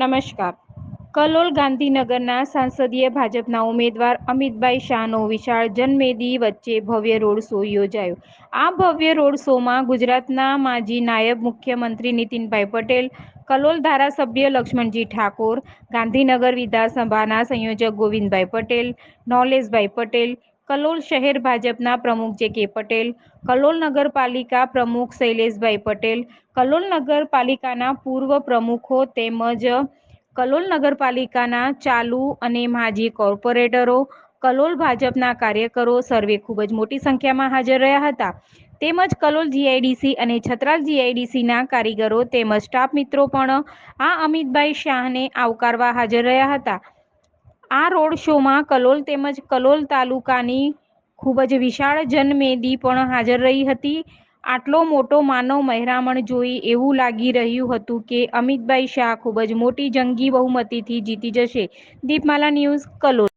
નમસ્કાર. કલોલ ગાંધીનગરના સાંસદીય ભાજપના ઉમેદવાર અમિતભાઈ શાહનો વિશાળ જનમેદી વચ્ચે ભવ્ય રોડ શો યોજાયો. આ ભવ્ય રોડ શોમાં ગુજરાતના માજી નાયબ મુખ્યમંત્રી નીતિનભાઈ પટેલ, કલોલ ધારાસભ્ય લક્ષ્મણજી ઠાકોર, ગાંધીનગર વિધાનસભાના સંયોજક ગોવિંદભાઈ પટેલ, નોલેશભાઈ પટેલ કલોલ શહેર ભાજપના પ્રમુખ જે કે પટેલ, કલોલ નગરપાલિકા પ્રમુખ શૈલેષભાઈ પટેલ, કલોલ નગરપાલિકાના પૂર્વ પ્રમુખો તેમજ કલોલ નગરપાલિકાના ચાલુ અને માજી કોર્પોરેટરો, કલોલ ભાજપના કાર્યકરો સર્વે ખૂબ જ મોટી સંખ્યામાં હાજર રહ્યા હતા. તેમજ કલોલ જીઆઈડીસી અને છત્રાલ જીઆઈડીસીના કારીગરો તેમજ સ્ટાફ મિત્રો પણ આ અમિતભાઈ શાહને આવકારવા હાજર રહ્યા હતા. આ રોડ શોમાં કલોલ તેમજ કલોલ તાલુકાની ખૂબ જ વિશાળ જનમેદી પણ હાજર રહી હતી. આટલો મોટો માનવ મહેરામણ જોઈ એવું લાગી રહ્યું હતું કે અમિતભાઈ શાહ ખૂબ જ મોટી જંગી બહુમતીથી જીતી જશે. દીપમાલા ન્યૂઝ કલોલ.